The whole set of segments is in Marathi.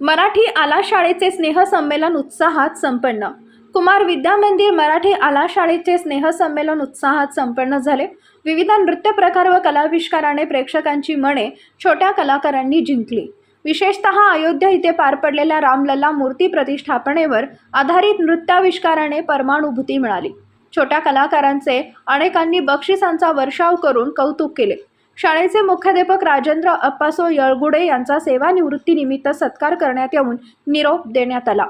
मराठी आला शाळेचे स्नेहसंमेलन उत्साहात संपन्न. कुमार विद्या मंदिर मराठी आला शाळेचे स्नेहसंमेलन उत्साहात संपन्न झाले. विविध नृत्य प्रकार व कलाविष्काराने प्रेक्षकांची मने छोट्या कलाकारांनी जिंकली. विशेषतः अयोध्या इथे पार पडलेल्या रामलल्ला मूर्ती प्रतिष्ठापनेवर आधारित नृत्याविष्काराने परमानुभूती मिळाली. छोट्या कलाकारांचे अनेकांनी बक्षिसांचा वर्षाव करून कौतुक केले. शाळेचे मुख्याध्यापक राजेंद्र अप्पासो यळगुडे यांचा सेवानिवृत्तीनिमित्त सत्कार करण्यात येऊन निरोप देण्यात आला.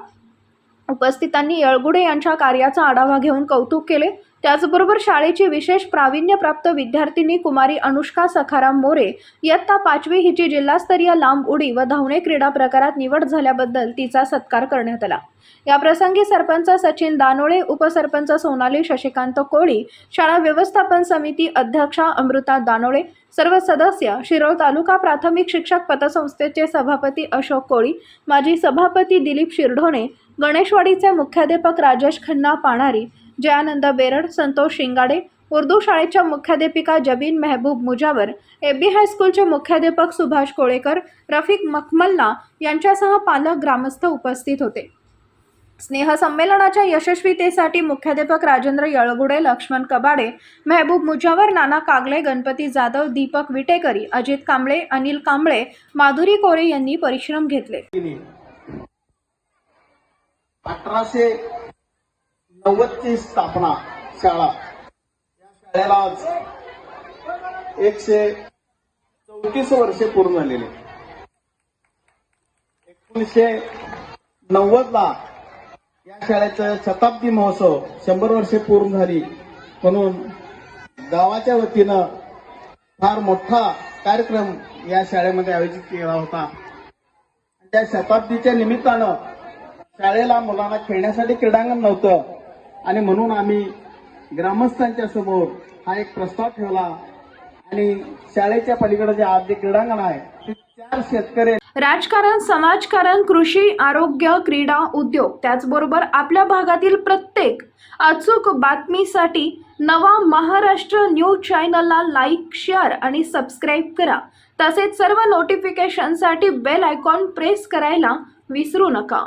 उपस्थितांनी यळगुडे यांच्या कार्याचा आढावा घेऊन कौतुक केले. त्याचबरोबर शाळेची विशेष प्रावीण्यप्राप्त विद्यार्थिनी कुमारी अनुष्का सखाराम मोरे इयत्ता पाचवी हिची जिल्हास्तरीय लांब उडी व धावणे क्रीडा प्रकारात निवड झाल्याबद्दल तिचा सत्कार करण्यात आला. या प्रसंगी सरपंच सचिन दानोळे उपसरपंच सोनाली शशिकांत कोळी शाळा व्यवस्थापन समिती अध्यक्षा अमृता दानोळे सर्व सदस्य शिरोळ तालुका प्राथमिक शिक्षक पतसंस्थेचे सभापती अशोक कोळी माजी सभापती दिलीप शिरढोणे गणेशवाडीचे मुख्याध्यापक राजेश खन्ना पाणारी जयानंद बेरड संतोष शिंगाडे उर्दू शाळेच्या मुख्याध्यापिका जबीन मेहबूब मुजावर एबी हायस्कूलचे मुख्याध्यापक सुभाष कोळेकर रफिक मखमल्ला यांच्यासह पालक ग्रामस्थ उपस्थित होते. स्नेहसंमेलनाच्या यशस्वीतेसाठी मुख्याध्यापक राजेंद्र यळगुडे लक्ष्मण कबाडे मेहबूब मुजावर नाना कागले गणपती जाधव दीपक विटेकरी अजित कांबळे अनिल कांबळे माधुरी कोरे यांनी परिश्रम घेतले. अठराशे नव्वदची स्थापना शाळा. या शाळेला आज एकशे चौतीस वर्षे पूर्ण झालेली. एकोणीसशे नव्वद ला या शाळेचा शताब्दी महोत्सव शंभर वर्षे पूर्ण झाली. म्हणून गावाच्या वतीनं फार मोठा कार्यक्रम या शाळेमध्ये आयोजित केला होता. त्या शताब्दीच्या निमित्तानं शाळेला मुलांना खेळण्यासाठी क्रीडांगण नव्हतं. आणि म्हणून आम्ही ग्रामस्थांच्या समोर हा एक प्रस्ताव ठेवला. आणि शाळेच्या पलीकडे जे आज जे क्रीडांगण आहे ते चार शेतकरी राजकारण समाजकारण कृषी आरोग्य क्रीडा उद्योग त्याचबरोबर आपल्या भागातील प्रत्येक अचूक बातमीसाठी नवा महाराष्ट्र न्यूज चॅनलला लाईक शेअर आणि सबस्क्राईब करा. तसेच सर्व नोटिफिकेशनसाठी बेल आयकॉन प्रेस करायला विसरू नका.